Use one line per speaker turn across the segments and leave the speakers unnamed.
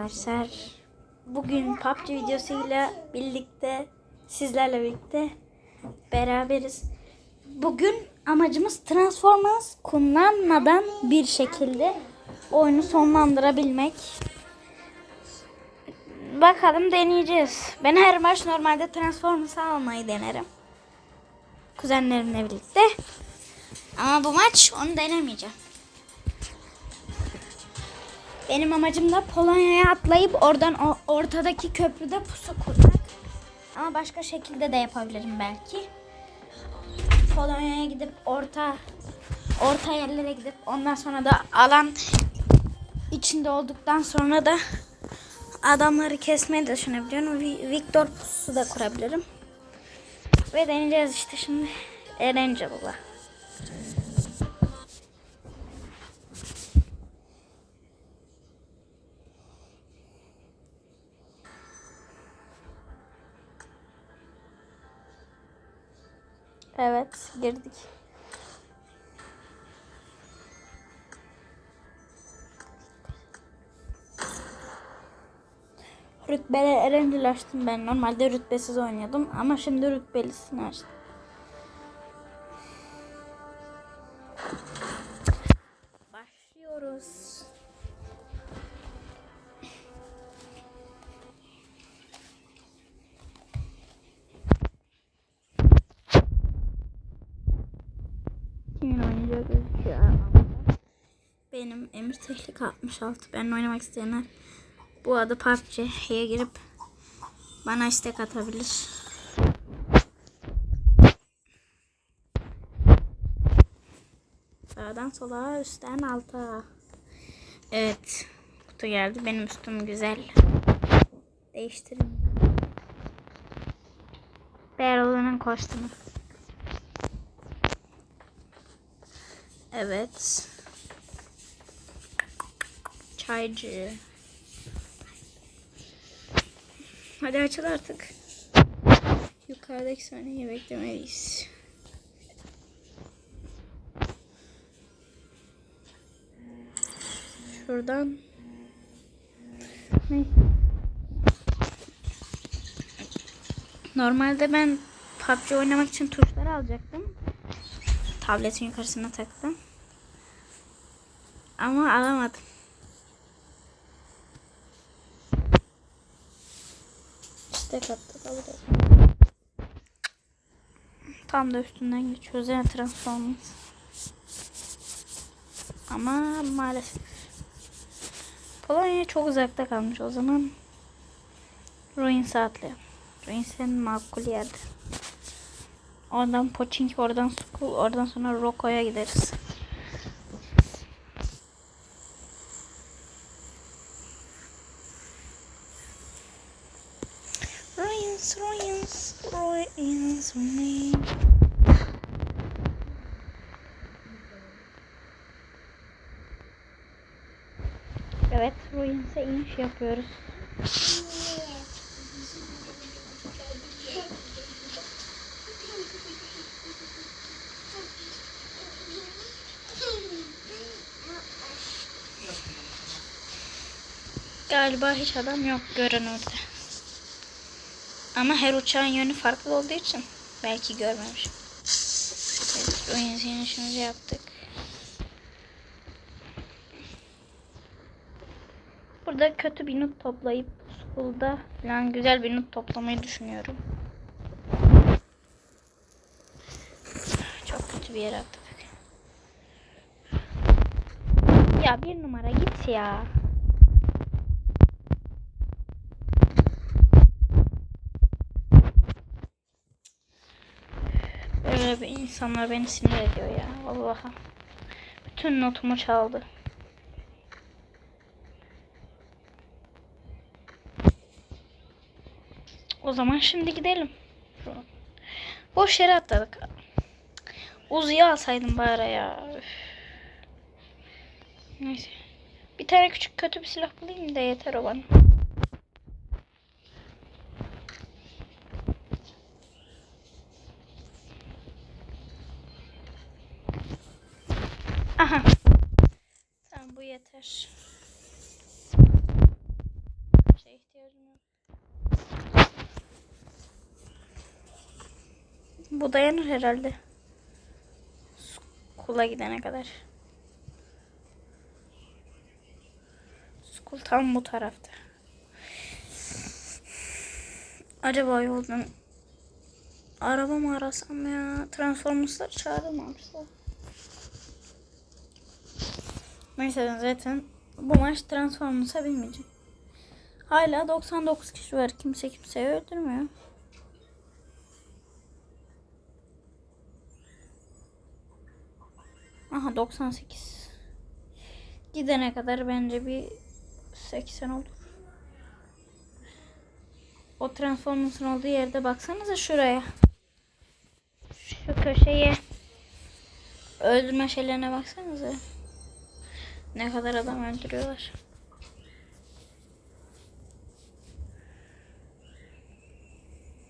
Arkadaşlar bugün PUBG videosuyla birlikte sizlerle birlikte beraberiz. Bugün amacımız Transformers kullanmadan bir şekilde oyunu sonlandırabilmek. Bakalım deneyeceğiz. Ben her maç normalde Transformers'ı almayı denerim. Kuzenlerimle birlikte. Ama bu maç onu denemeyeceğim. Benim amacım da Polonya'ya atlayıp oradan o ortadaki köprüde pusu kurmak. Ama başka şekilde de yapabilirim belki. Polonya'ya gidip orta orta yerlere gidip ondan sonra da alan içinde olduktan sonra da adamları kesmeyi de düşünebiliyorum. Vi- Victor pusu da kurabilirim. Ve deneyeceğiz işte şimdi. Eğlence baba. Evet girdik. Rütbeli erencil açtım ben. Normalde rütbesiz oynuyordum ama şimdi rütbelisini açtım. Benim Emir Tehlike 66. Ben oynamak isteyenler bu adı PUBG'ye girip bana istek atabilir. Sağdan sola, üstten alta. Evet. Kutu geldi. Benim üstüm güzel. Değiştirin. Barrel'ın kostümü. Evet. Çaycı. Hadi açıl artık. Yukarıdaki sahneyi beklemeliyiz. Şuradan. Neyse. Normalde ben PUBG oynamak için tuşları alacaktım. Tabletin yukarısına taktım. Ama alamadım. Kattık alacağız. Tam da üstünden geçiyoruz yani Transformers. Ama maalesef. Polonya çok uzakta kalmış o zaman. Ruins'e atlayalım. Ruins'in makul yerde. Oradan Pochinki, oradan School, oradan sonra Roko'ya gideriz. Evet, Ruins'e iniş yapıyoruz. Galiba hiç adam yok görünürde. Ama her uçağın yönü farklı olduğu için belki görmemişim. Evet, Ruins'e inişimizi yaptık. Burada kötü bir not toplayıp school'da falan güzel bir not toplamayı düşünüyorum. Çok kötü bir yere attık. Ya bir numara git ya. Böyle bir insanlar beni sinir ediyor ya. Allah'a. Bütün notumu çaldı. O zaman şimdi gidelim. Boş yere atladık. Uzi'yi alsaydım bari ya. Neyse. Bir tane küçük kötü bir silah bulayım da yeter o bana. Aha. Tamam bu yeter. haberim yok. Bu dayanır herhalde. Kula gidene kadar. School tam bu tarafta. Acaba yoldan araba mı arasam ya? Transformers'ları çağırmamışlar. Neyse zaten bu maç Transformers'a binmeyeceğim. Hala 99 kişi var. Kimse kimseyi öldürmüyor. Aha 98. Gidene kadar bence bir 80 olur. O Transformers'ın olduğu yerde baksanıza şuraya. Şu köşeye. Öldürme şeylerine baksanıza. Ne kadar adam öldürüyorlar.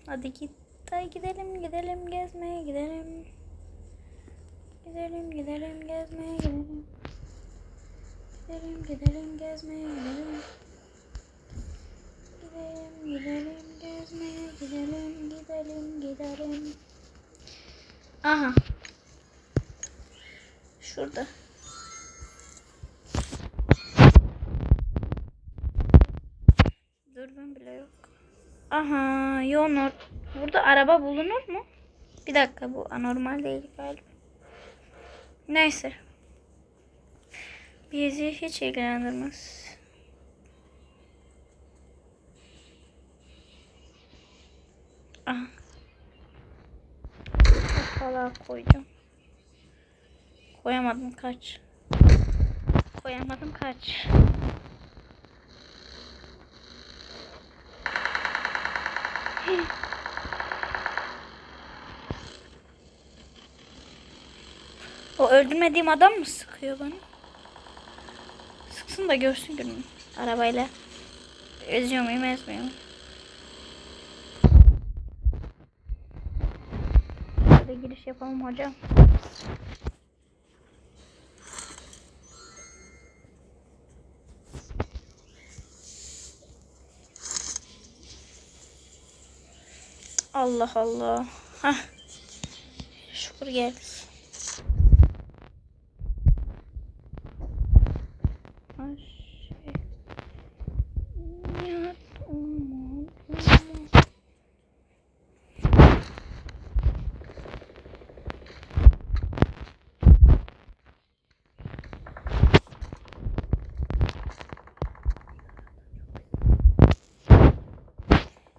Hadi git. Hadi gidelim gidelim gezmeye gidelim. Gidelim gidelim gezmeye gidelim. Gidelim gidelim gezmeye gidelim. Gidelim gidelim gezmeye gidelim gidelim gidelim. Aha. Şurada. Dürbün bile yok. Aha, Yonor. Burada araba bulunur mu? Bir dakika bu anormal değil galiba. Neyse. Bizi hiç ilgilendirmez. Aha. Kapalı koyacağım. Koyamadım kaç. Koyamadım kaç. O öldürmediğim adam mı sıkıyor bana? Sıksın da görsün gününü. Arabayla. Eziyor muyum ezmiyor muyum? Hadi giriş yapalım hocam. Allah Allah. Hah. Şükür geldik.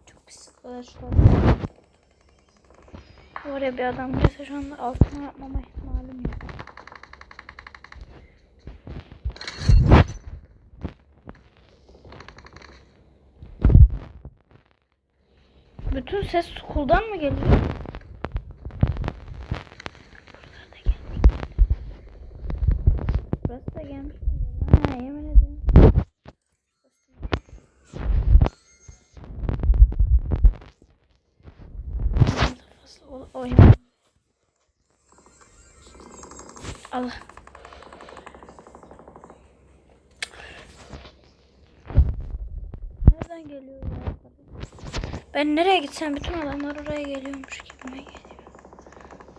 Çok pis arkadaşlar. Oraya bir adam girse şu anda altına yapmama ihtimalim yok. Bütün ses kuldan mı geliyor? Oynayalım. Allah. Nereden geliyor ya? Ben nereye gitsem bütün adamlar oraya geliyormuş gibime geliyor.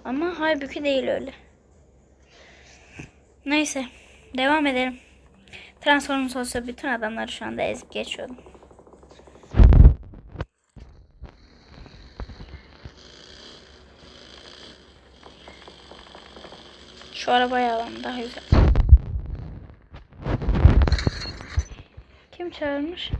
Ama halbuki değil öyle. Neyse. Devam edelim. Transformers olsa bütün adamları şu anda ezip geçiyordum. Şu arabayı alalım daha güzel. Kim çağırmış?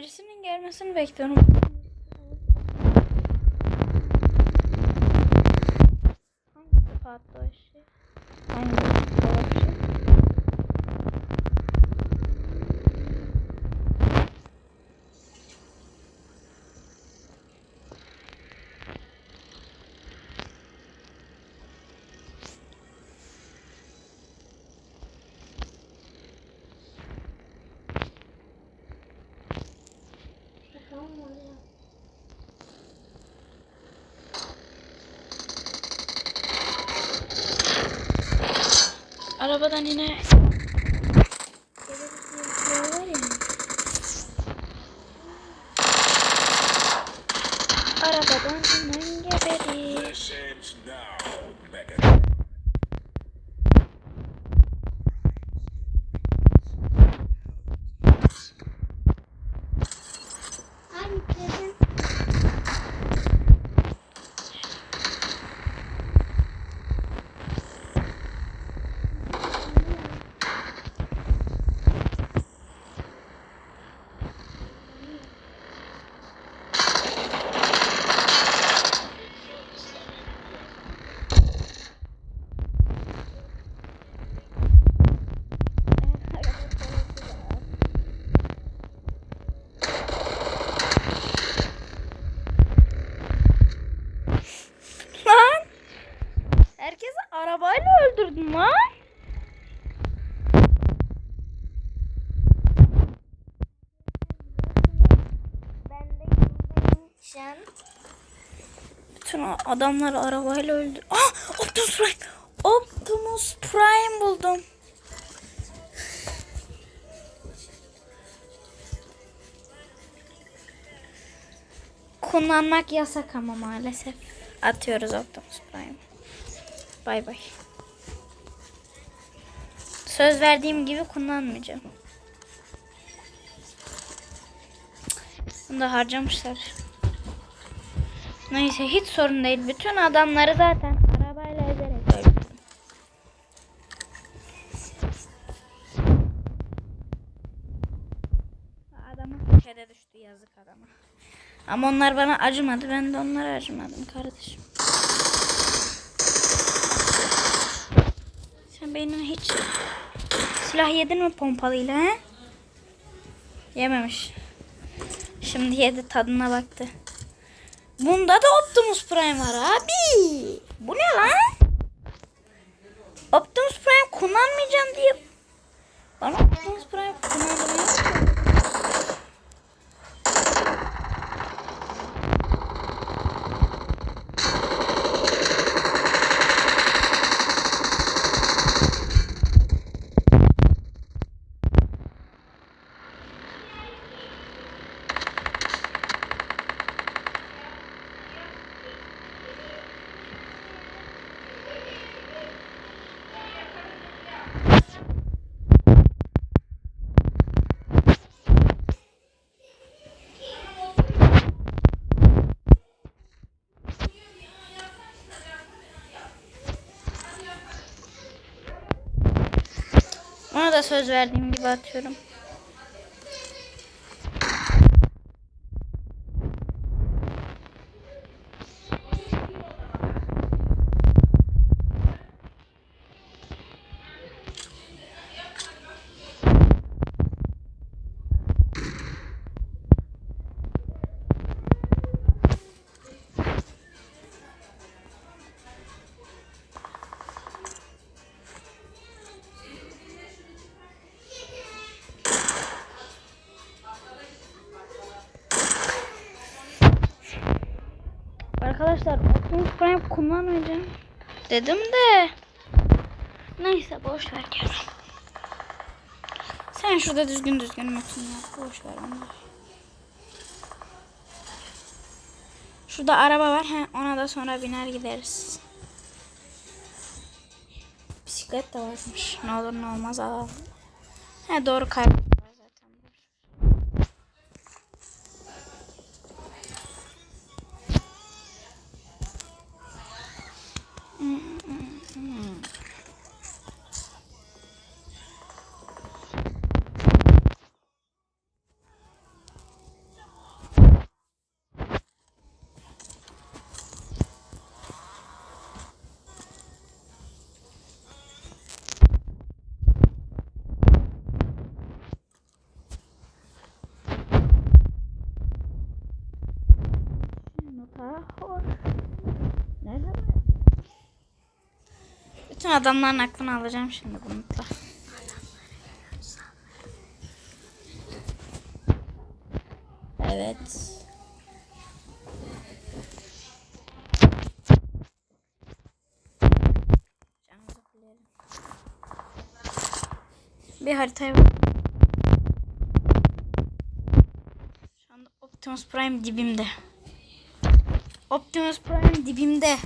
Birisinin gelmesini bekliyorum. Hangi patlı o şey? Hangi dolap şey?
oraya.
Arabadan yine var ya. Arabadan inen geberir.
This ends now, Mega.
Ay dedim.
Lan! Herkesi arabayla öldürdün lan.
Ben de yoldayım şu an.
Adamları arabayla öldür. Ah! Optimus Prime! Optimus Prime buldum. Kullanmak yasak ama maalesef. Atıyoruz Optimus Prime. Bay bay. Söz verdiğim gibi kullanmayacağım. Bunu da harcamışlar. Neyse hiç sorun değil. Bütün adamları zaten arabayla ezerek öldürdüm. Adamın köşede düştü yazık adama. Ama onlar bana acımadı. Ben de onlara acımadım kardeşim. Sen benim hiç silah yedin mi pompalıyla he? Yememiş. Şimdi yedi tadına baktı. Bunda da Optimus Prime var abi. Bu ne lan? Optimus Prime kullanmayacağım diye bana Optimus Prime kullanmayacağım. Söz verdiğim gibi atıyorum. Prime kullanmayacağım dedim de neyse boş ver Kerem. Sen şurada düzgün düzgün metin yap. Boş ver onları. Şurada araba var. He, ona da sonra biner gideriz. Bisiklet de varmış. Ne olur ne olmaz alalım. He doğru kaybettiler Kesin adamların aklını alacağım şimdi bununla. Evet. Bir haritaya bak. Şu anda Optimus Prime dibimde. Optimus Prime dibimde.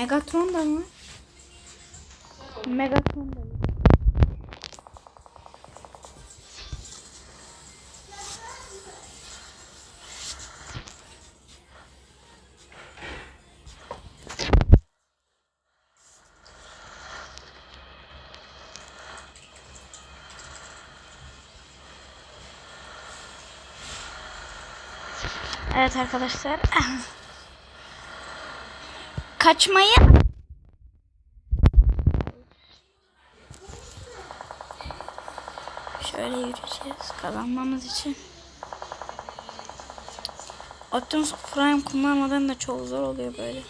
Megatron da mı? Megatron da mı? Evet arkadaşlar. Kaçmayı Şöyle yürüyeceğiz kazanmamız için. Optimus Prime kullanmadan da çok zor oluyor böyle.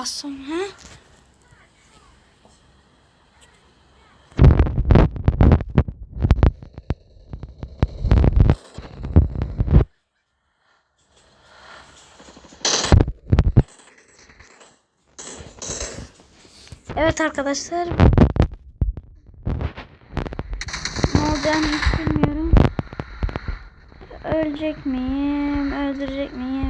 Az sonra? Evet arkadaşlar. Ne olacağını hiç bilmiyorum. Ölecek miyim? Öldürecek miyim?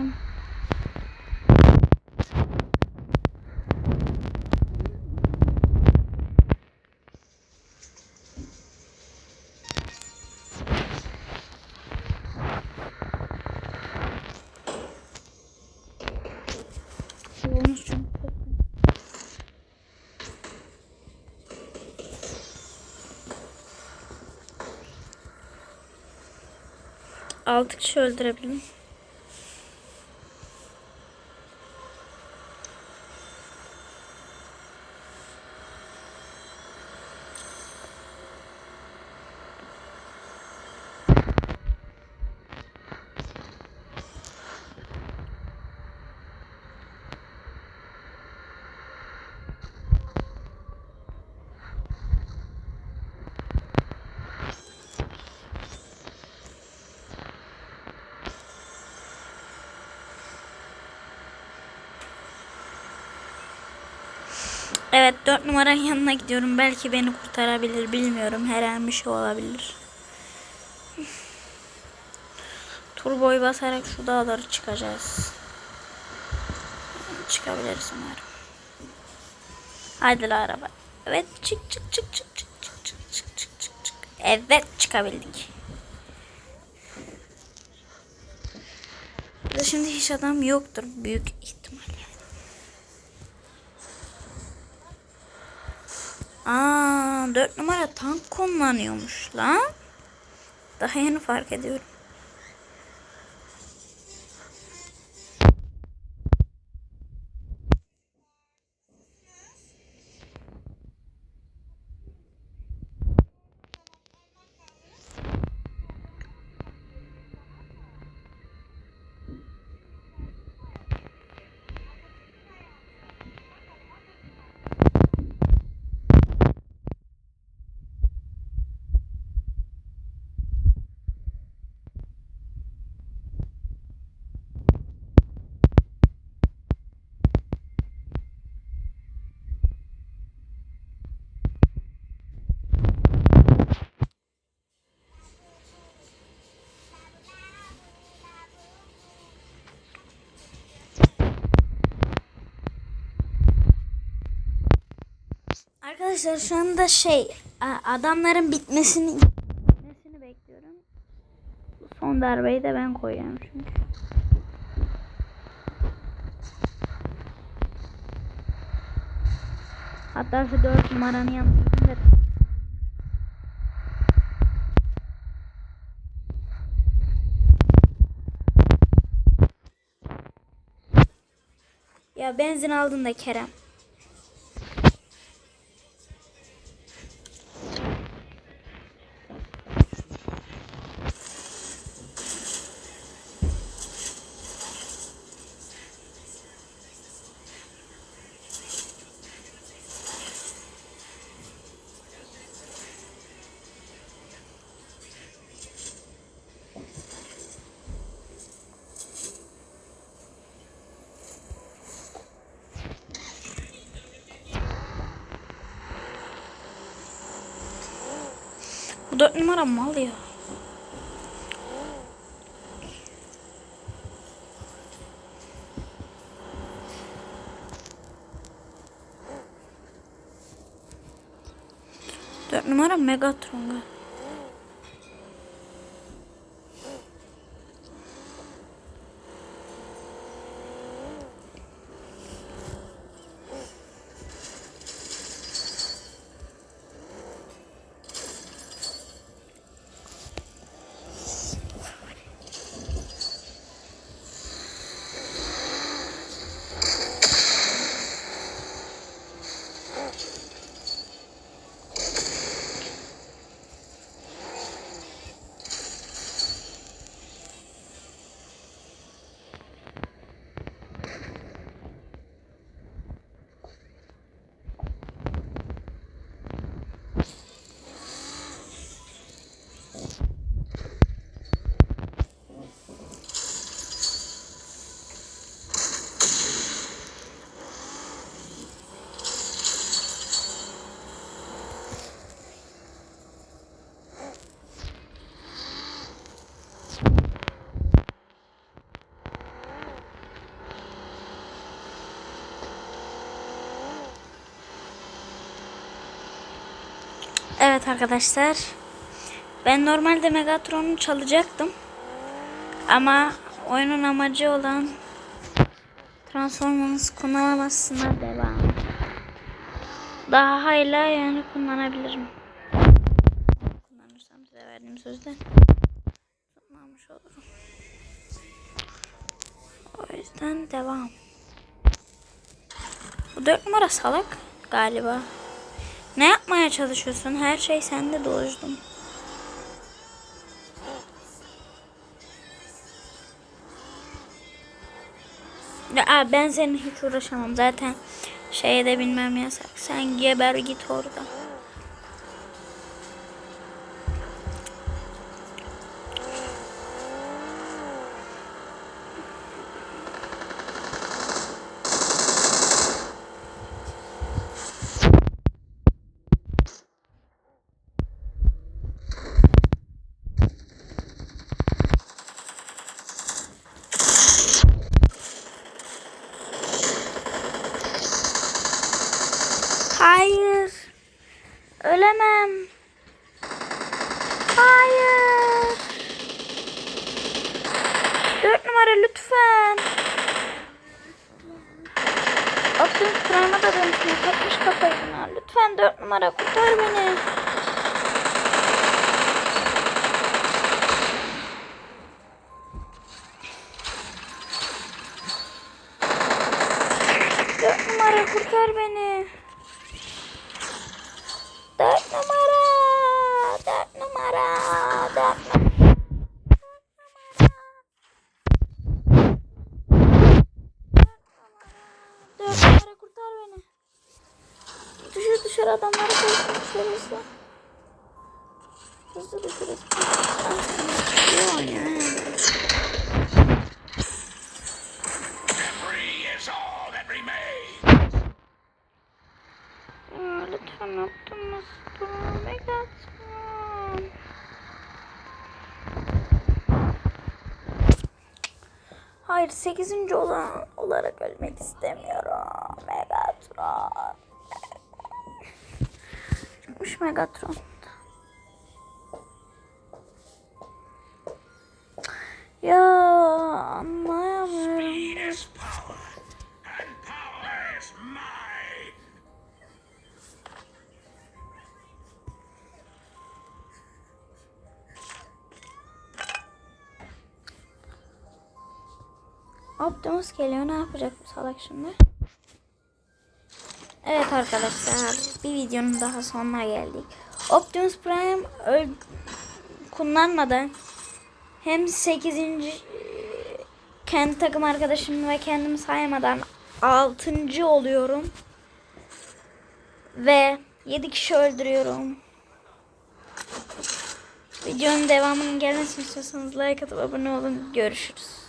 aldıkça öldürebilirim. Evet dört numaranın yanına gidiyorum. Belki beni kurtarabilir bilmiyorum. Her an bir şey olabilir. Turboyu basarak şu dağları çıkacağız. Çıkabiliriz umarım. Haydi la araba. Evet çık çık çık çık çık çık çık çık çık çık çık. Evet çıkabildik. Şimdi hiç adam yoktur büyük Aa, 4 numara tank kullanıyormuş lan. Daha yeni fark ediyorum. Arkadaşlar şu anda şey adamların bitmesini bitmesini bekliyorum. Bu son darbeyi de ben koyuyorum çünkü. Hatta şu dört numaranın yanına Ya benzin aldın da Kerem. Bu dört numara mal ya. Dört numara Megatron Evet arkadaşlar. Ben normalde Megatron'u çalacaktım. Ama oyunun amacı olan Transformers kullanılmasına devam. Daha hala yani kullanabilirim. Kullanırsam size verdiğim sözden kullanmış olurum. O yüzden devam. Bu dört numara salak galiba. Ne yapmaya çalışıyorsun? Her şey sende doğuştum. Ya ben seninle hiç uğraşamam. Zaten şeye de bilmem yasak. Sen geber git orada. Hayır. Ölemem. Hayır. Dört numara lütfen. Optimus Prime'a da dönüşmüyor. Takmış kafayı buna. Lütfen dört numara kurtar beni. Dört numara kurtar beni. Dört numara. Dört numara. Dört numara. Düşür düşür adamları koysun düşür hızlı. Hızlı düşür hızlı. 8. olan olarak ölmek istemiyorum. Megatron. yokmuş Megatron. Ya anlayamıyorum. Optimus geliyor. Ne yapacak bu salak şimdi? Evet arkadaşlar. Bir videonun daha sonuna geldik. Optimus Prime öl kullanmadan hem 8. kendi takım arkadaşımı ve kendimi saymadan 6. oluyorum. Ve 7 kişi öldürüyorum. Videonun devamının gelmesini istiyorsanız like atıp abone olun. Görüşürüz.